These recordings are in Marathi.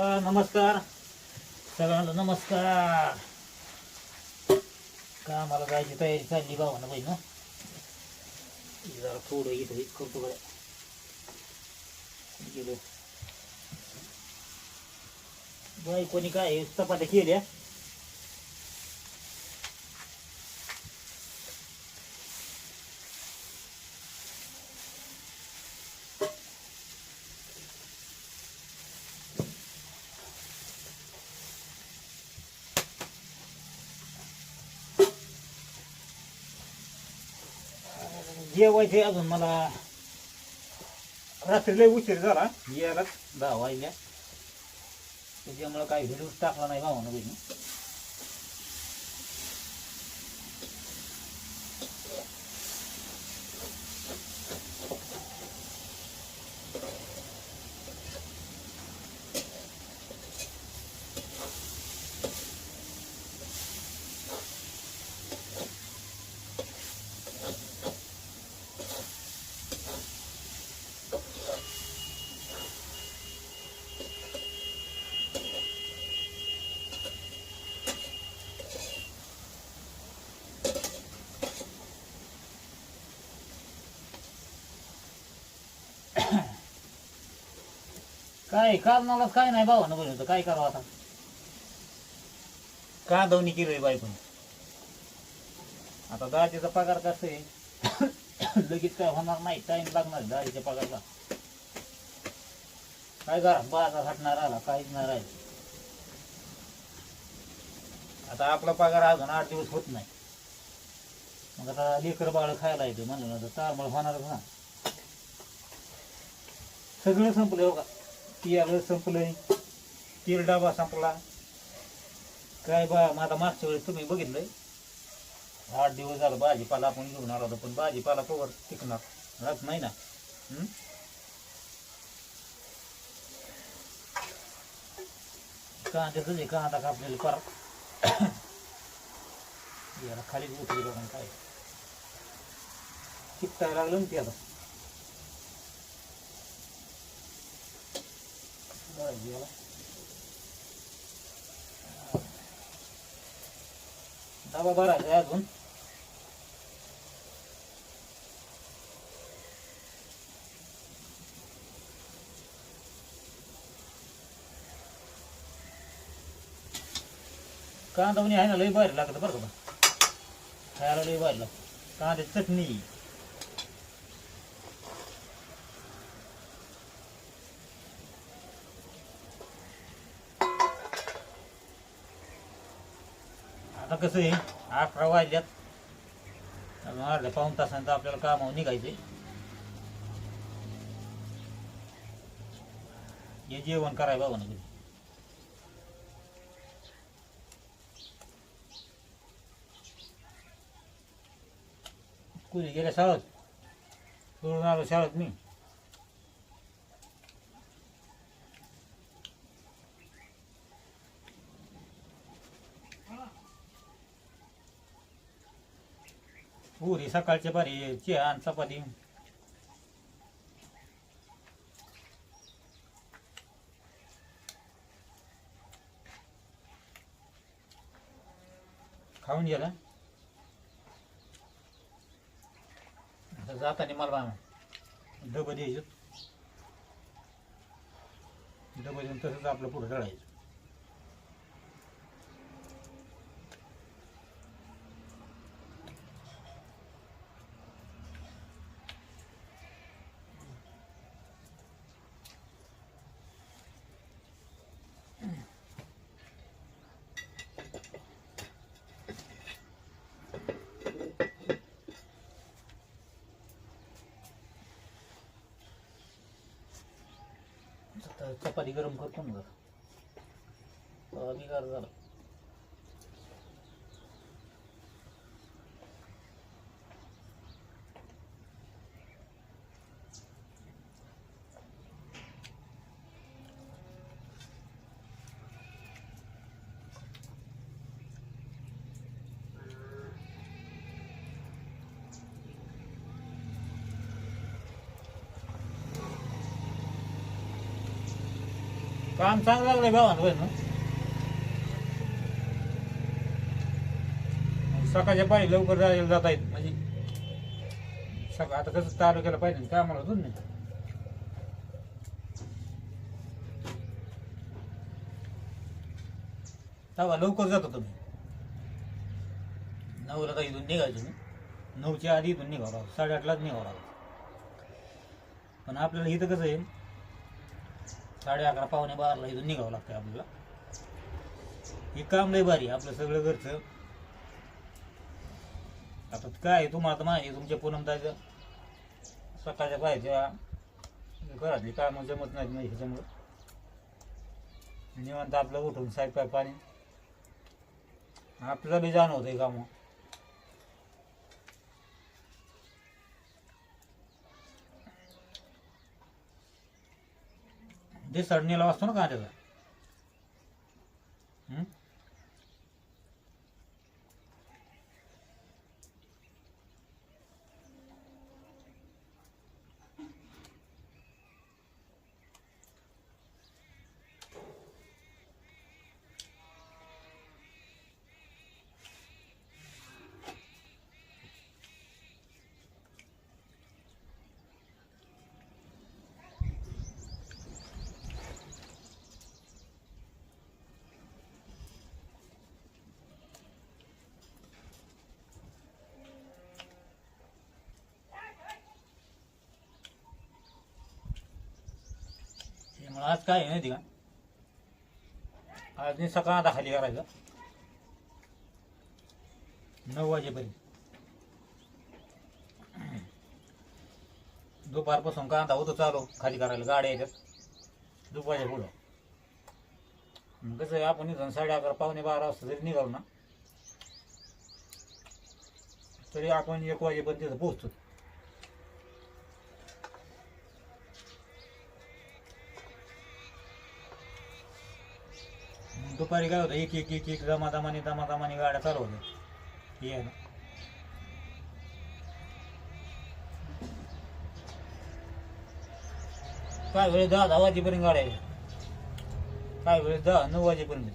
चला नमस्कार. सगळ्यांना नमस्कार. कामाला जायची तयारी चालली भावानं बाई ना जरा थोडं इथं करतो बरं. गेलो. बाई कोणी काय चपात्या केल्या? जेवायचे अजून मला. रात्री लय उशीर झाला. यायला दहा वाजल्या त्याच्यामुळं काही व्हिडिओ टाकला नाही भावानं बहिणी. काय काल मला काय नाही भावानं होतं काय करावं आता? का दोन्ही केलोय बायकोने आता दाजीचा पगार कसं आहे? लगेच काय होणार नाही टाइम लागणार दाजीच्या पगारला. काय करा बाजार हटणार आला काहीच नाही राहील. आता आपला पगार अजून आठ दिवस होत नाही. मग आता लेकर बाळ खायला येतं म्हणलं ना तर तारमळ होणारच ना. सगळं संपलं हो का? पियालं संपलं. तीर डबा संपला. काय बा माझा मागच्या वेळेस तुम्ही बघितलंय. आठ दिवस झालं भाजीपाला आपण घेऊन आलो होतो पण भाजीपाला कवर टिकणार. राहत नाही ना. हं? कांद्याचं कांदा कापलेला पर. याला खाली उठली बघा काय. चिकटायला लागलं ना ते आता. भाजीला डबा भरायचा आहे अजून कांदा म्हणे आहे ना लई बाहेर लागत बरं का बा. खायला लई बाहेर आता कसं आहे अकरा वाजल्यात. अजून अर्ध्या पाऊन तासानंतर आपल्याला कामावर निघायचे हे जेवण कराय बाबा ना कुठे कुणी गेल्या शाळेत? सोडून आलो शाळेत मी. सकाळचे सकाळच्या बारी आणि चपाती. खाऊन गेला. जाताना मला डबं द्यायचं डबं देऊन तसंच आपलं पुढं चढायचं आता चपाती गरम करतो ना जरा. बिगार झालं. काम चांगलं लागलंय भावानं होय ना? सकाळच्या पाणी लवकर जायला जाता येत म्हणजे सकाळ आता कसं तालुक्याला पाहिजे कामाला होतं नाही तेव्हा लवकर जातो तुम्ही. नऊला तर इथून निघायचं मी. नऊच्या आधी इथून निघावं लागतं साडेआठलाच निघावं लागतं पण आपल्याला इथं कसं आहे साडे अकरा पावणे बाराला इथून निघावं लागतं आपल्याला. हे काम लय भारी आपलं सगळं घरचं. आता काय आहे, तुम्हाला माहिती तुमच्या तुमच्या पूनमताचं सकाळच्या पाहायच्या घरातली कामं जमत नाहीत म्हणजे ह्याच्यामुळं. निवांत आपलं उठून स्वयंपाक पाणी. आपल्याला बी जाणवतं आहे कामं. जे सडणीला वाचतो ना कांद्याचा आज काय आहे माहिती का? आज मी सकाळ आता खाली करायचं. नऊ वाजेपर्यंत. दुपारपासून कांदा होतो चालू खाली करायला गाड्या येतात. दुपारच्या पुढं. मग कसं आहे, आपण इथून साडे अकरा पावणे बारा वाजता जरी निघालो ना तरी आपण एक वाजेपर्यंत तिथं पोहोचतो. दुपारी काय होतं. एक एक एक एक जमा दमादमाने गाड्या चालू होत्या हे ना. काय वेळेस दहा दहा वाजेपर्यंत गाड्या यायच्या काय वेळेस दहा नऊ वाजेपर्यंत.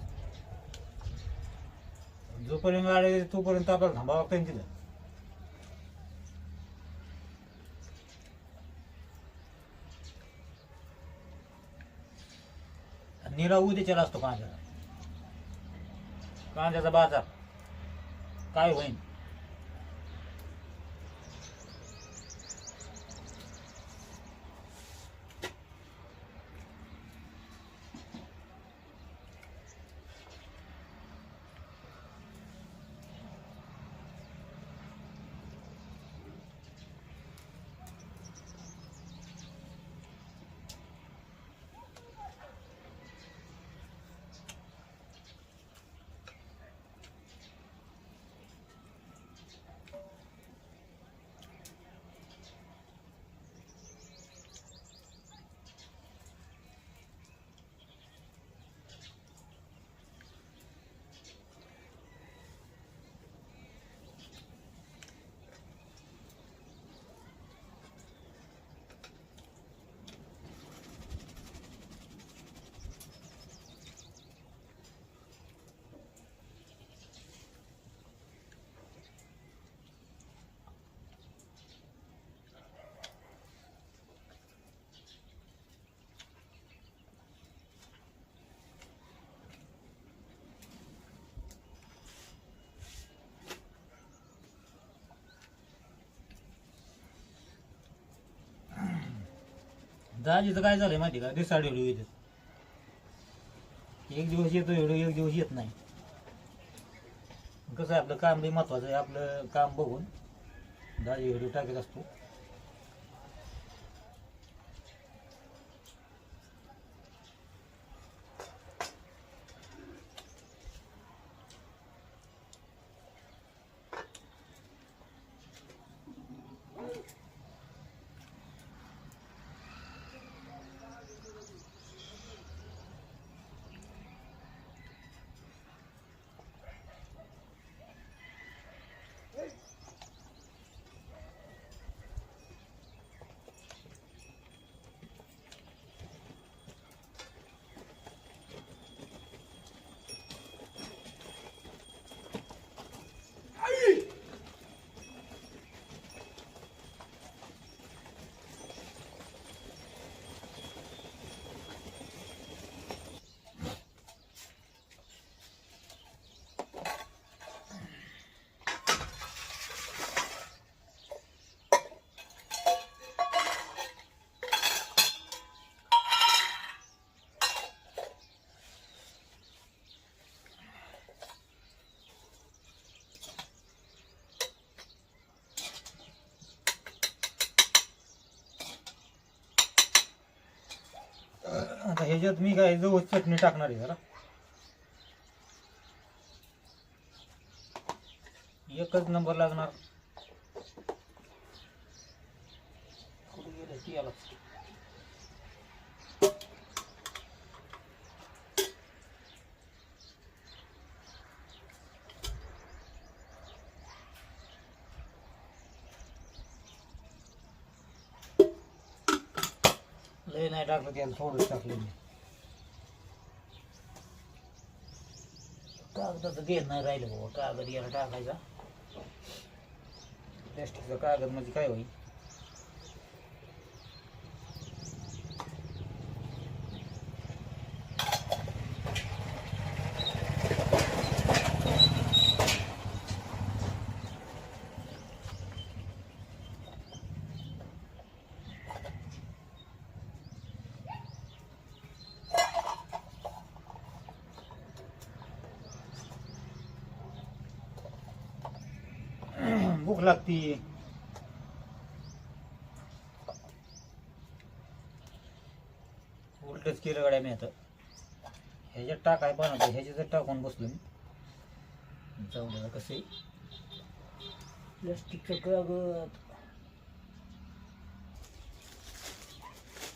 जोपर्यंत गाड्या तोपर्यंत आपल्याला थांबावं लागतं तिथं. निरा उद्याच्याला असतो कांद्याचा कांद्याचा बाजार. काय होईल दाजीचं काय झालंय माहिती का? दिसाड व्हिडिओ येते एक दिवस येतो व्हिडिओ एक दिवस येत नाही. कसं आहे आपलं काम बी महत्वाचं आहे. आपलं काम बघून दाजी व्हिडिओ टाकत असतो. ह्याच्यात मी काय जवळ चटणी टाकणार आहे जरा. एकच नंबर लागणार. लय नाही टाकलं त्याला थोडंच टाकलं मी. कागदाचं घेत नाही राहिलं बाबा. कागद याला टाकायचा. प्लॅस्टिकचा कागद म्हणजे काय होईल? भूक लागती उलटच केलं गड्या मी आता. ह्याच्यात टाकाय बनवतो ह्याच्यात टाकून बसलो मी. जाऊ द्या कसं प्लास्टिकचं कागद.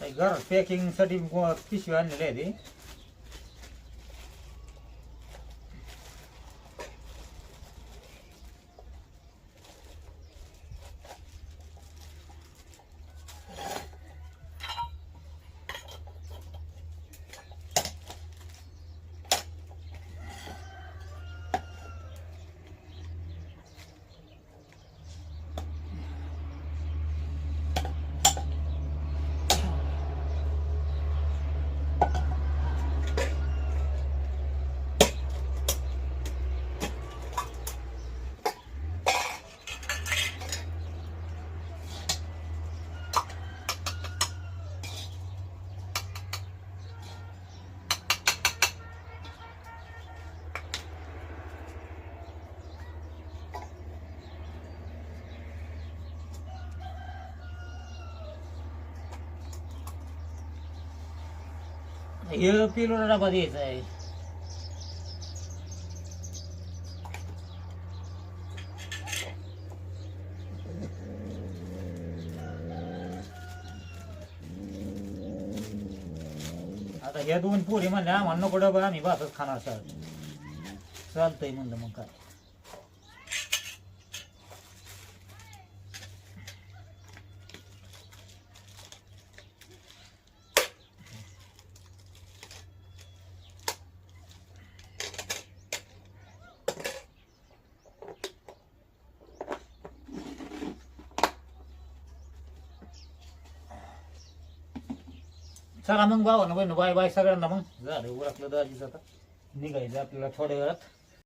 काही घरात पॅकिंगसाठी पिशवी आणलेली आहे ते? हे पिलोला डबा द्यायचा आहे आता ह्या दोन पोरी म्हणल्या आम्हाला नको डबा आम्ही भातच खाणार सर. चालतंय म्हणलं मग काय. चला मग भावा ना बहिण बाय बाय सगळ्यांना मग. झालं उरकलं दाजीचं आता. निघायचं आपल्याला थोड्या वेळात.